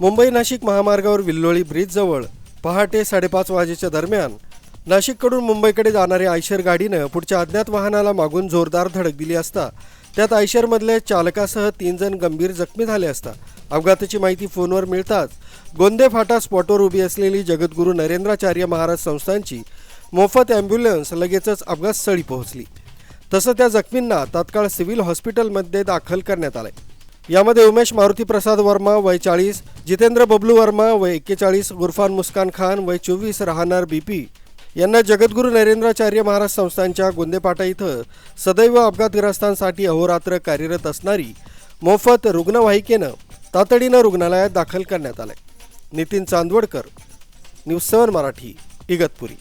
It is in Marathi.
मुंबई नाशिक महामार्गावर विल्लोळी ब्रिजजवळ पहाटे साडेपाच वाजेच्या दरम्यान नाशिककडून मुंबईकडे जाणाऱ्या आयशर गाडीनं पुढच्या अज्ञात वाहनाला मागून जोरदार धडक दिली असता त्यात आयशरमधल्या चालकासह तीन जण गंभीर जखमी झाले असता अपघाताची माहिती फोनवर मिळताच गोंदे फाटा स्पॉटवर उभी असलेली जगद्गुरू नरेंद्राचार्य महाराज संस्थांची मोफत ॲम्ब्युलन्स लगेचच अपघातस्थळी पोहोचली. तसं त्या जखमींना तात्काळ सिव्हिल हॉस्पिटलमध्ये दाखल करण्यात आलंय. यामध्ये उमेश मारुती प्रसाद वर्मा वय चाळीस जितेंद्र बबलू वर्मा वय एक्केचाळीस गुरफान मुस्कान खान वय चोवीस राहणार बीपी यांना जगद्गुरू नरेंद्राचार्य महाराज संस्थांच्या गोंदेपाटा इथं सदैव अपघातग्रस्तांसाठी अहोरात्र कार्यरत असणारी मोफत रुग्णवाहिकेनं तातडीनं रुग्णालयात दाखल करण्यात आलंय. Nitin Chandwadkar news seven Marathi Igatpuri.